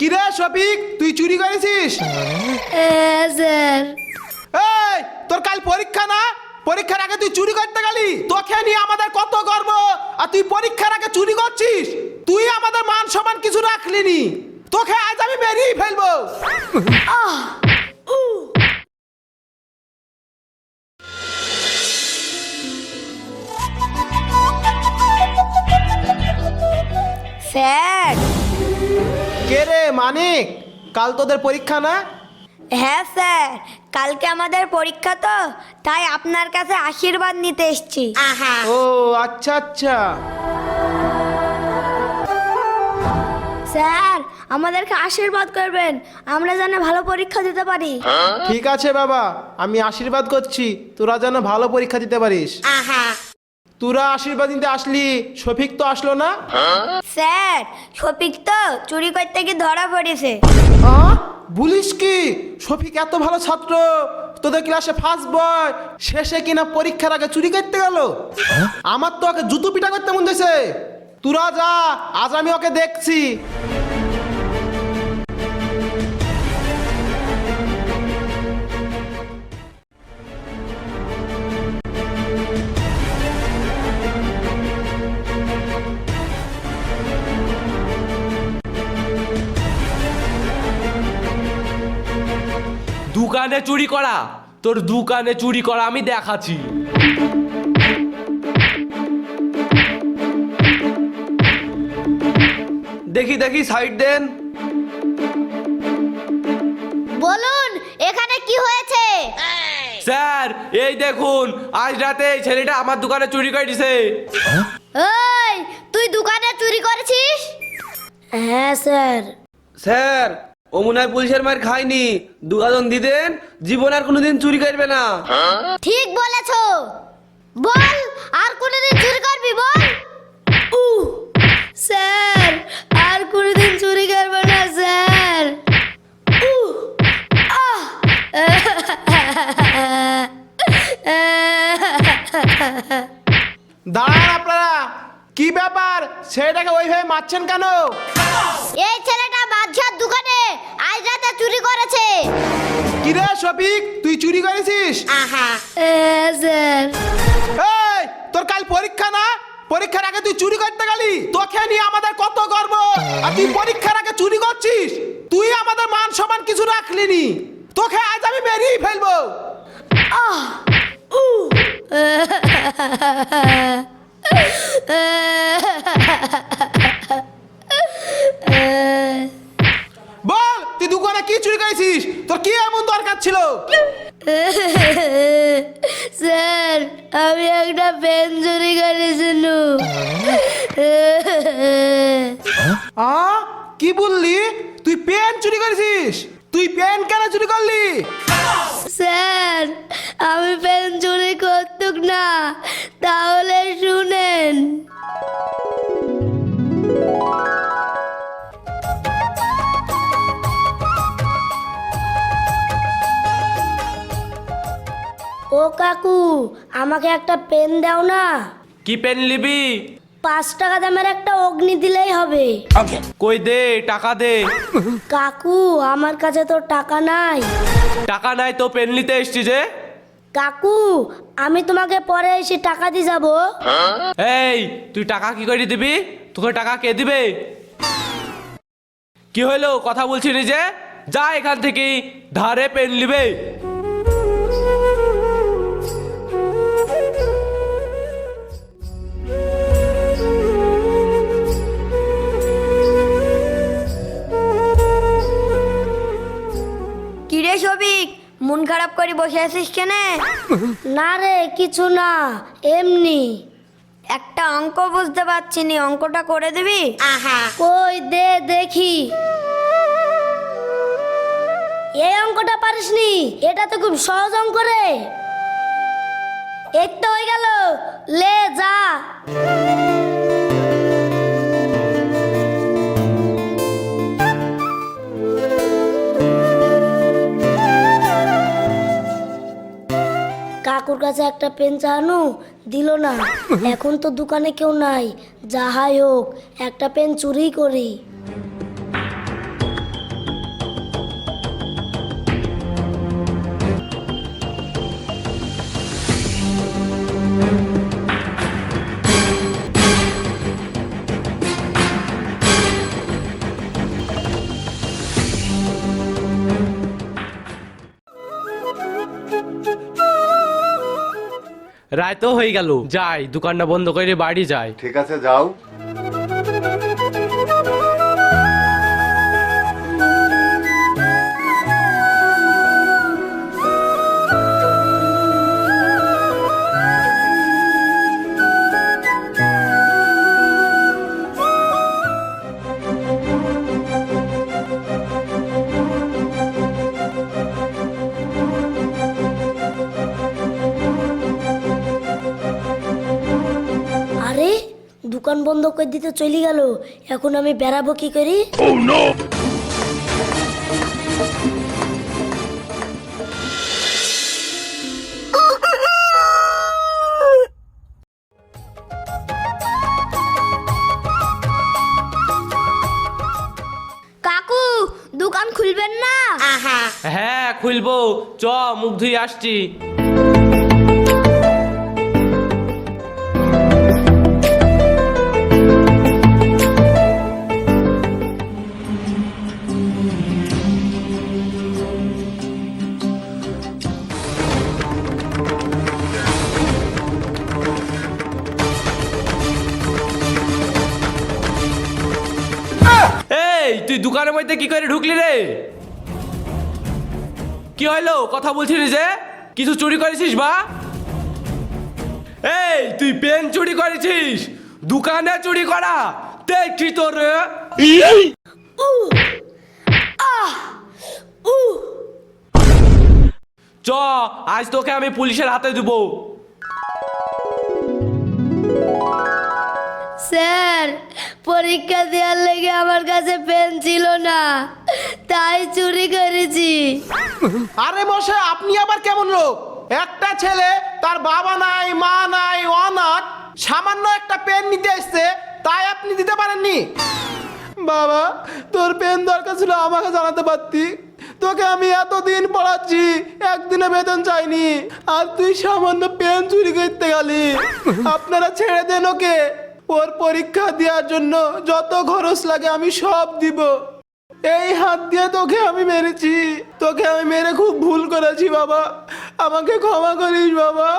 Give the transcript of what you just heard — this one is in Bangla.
কিরে শফিক তুই চুরি করেছিস? হ্যাঁ স্যার। এই তোর কাল পরীক্ষা না? পরীক্ষার আগে তুই চুরি করতে গেলি? তোকে নিয়ে আমাদের কত গর্ব। আর তুই পরীক্ষার আগে চুরি করছিস? তুই আমাদের মান সম্মান কিছু রাখলিনি। তোকে আজ আমি মেরেই ফেলব। স্যার কে রে মানিক? কাল তোদের পরীক্ষা না? হ্যাঁ স্যার কালকে আমাদের পরীক্ষা তো তাই আপনার কাছে আশীর্বাদ নিতে এসেছি। ও আচ্ছা আচ্ছা। স্যার আমাদেরকে আশীর্বাদ করবেন আমরা যেন ভালো পরীক্ষা দিতে পারি। ঠিক আছে বাবা আমি আশীর্বাদ করছি তোরা যেন ভালো পরীক্ষা দিতে পারিস। তোরা আশীর্বাদ দিতে আসলি শফিক তো আসলো না? স্যার শফিক তো চুরি করতে গিয়ে ধরা পড়েছে। আহ? বলিস কি? শফিক এত ভালো ছাত্র তোদের ক্লাসে ফার্স্ট বয় শেষে কিনা পরীক্ষার আগে চুরি করতে গেল? আমার তো ওকে জুতো পিটা করতে মন দিয়েছে তোরা যা আজ আমি ওকে দেখছি। দোকানে চুরি করা। তোর দোকানে চুরি করা আমি দেখাচ্ছি। দেখি দেখি সাইড দেন। বলুন এখানে কি হয়েছে? স্যার এই দেখুন আজ রাতে এই ছেলেটা আমার দোকানে চুরি করে দিছে। এই তুই দোকানে চুরি করেছিস? হ্যাঁ স্যার। স্যার ও মনে হয় পুলিশের মার খায়নি দুগাজন দিদেন জীবন আর কোনোদিন চুরি করবে না। ঠিক বলেছ। বল আর কোনোদিন চুরি করবি বল। উ স্যার আর কোনোদিন চুরি করবে না স্যার। উ আহ। দাঁড়ান আপনারা কি ব্যাপার? ছেলেটাকে ওইভাবে মারছেন কেন? এই ছেলেটা বাদশার দোকানে। কিরে শফিক তুই চুরি করেছিস? এই তোর কাল পরীক্ষা না? পরীক্ষার আগে তুই চুরি করতে গেলি? তোকে নিয়ে আমাদের কত গর্ব। আর তুই পরীক্ষার আগে চুরি করছিস? তুই আমাদের মান সম্মান কিছু রাখলিনি তোকে আজ আমি মেরেই ফেলব। বল! তুই দোকানে কি চুরি করেছিস? তোর কি এমন দরকার ছিল? স্যার আমি একটা পেন চুরি করেছিল আ? কি বললি? তুই পেন চুরি করেছিস? তুই পেন কেন চুরি করলি? স্যার আমি পেন চুরি করতুক না তাহলে শুনেন। ও কাকু আমাকে একটা পেন দাও না। কি পেন নিবি? পাঁচ টাকা দামের একটা অগ্নি দিলেই হবে। কই দে টাকা দে। কাকু আমার কাছে তো টাকা নাই। টাকা নাই তো পেন নিতে এসছি যে। কাকু আমি তোমাকে পরে এসে টাকা দিয়ে যাব। এই তুই টাকা কি করে দিবি? তোকে টাকা কে দিবে? কি হলো কথা বলছি নি যে? যা এখান থেকে ধারে পেন নিবে। কিরে সবিক মন খারাপ করে বসে আছিস কেনে? না রে কিছু না এমনি। একটা অঙ্ক বুঝতে পারছি নি অঙ্কটা করে দিবি? কই দে দেখি। এই অঙ্কটা পারিসনি এটা তো খুব সহজ অঙ্ক রে। এই তো হয়ে গেল। লে যা। কাছে একটা পেন চাহানো দিল না। এখন তো দোকানে কেউ নাই। যাহাই হোক একটা পেন চুরি করি। রায় তো হয়ে গেল। যাই দোকানটা বন্ধ করে বাড়ি যাই। ঠিক আছে যাও। বন্ধ করে দিতে চলে গেল। এখন আমি বেড়াবো কি করি? কাকু দোকান খুলবেন না? হ্যাঁ খুলবো। চ মুখ ধুই আসছি। তুই দোকানের মধ্যে কি করে ঢুকলি রে? কি হলো? কথা বলছিলি যে? কিছু চুরি করেছিস বা? এই তুই পেন চুরি করেছিস? দোকানে চুরি করা। দেখছি তোর। চ আজ তোকে আমি পুলিশের হাতে দেবো। পরীক্ষা দেওয়ার লেগে আমার কাছে পেন ছিল না। তাই চুরি করেছি। আরে বসে, আপনি আবার কেমন লোক? একটা ছেলে, তার বাবা নাই, মা নাই, অনাথ, সামান্য একটা পেন নিতে এসছে, তাই আপনি দিতে পারেননি। বাবা, তোর পেন দরকার ছিল, আমাকে জানাতে পারতি। তোকে আমি এতদিন পড়াচ্ছি একদিনে বেতন চাইনি। আর তুই সামান্য পেন চুরি করতে গেলি। আপনারা ছেড়ে দেন ওকে। ওর পরীক্ষা দেওয়ার জন্য যত খরচ লাগে আমি সব দিব। এই হাত দিয়ে তোকে আমি মেরেছি। তোকে আমি মেরে খুব ভুল করেছি বাবা। আমাকে ক্ষমা করিস বাবা।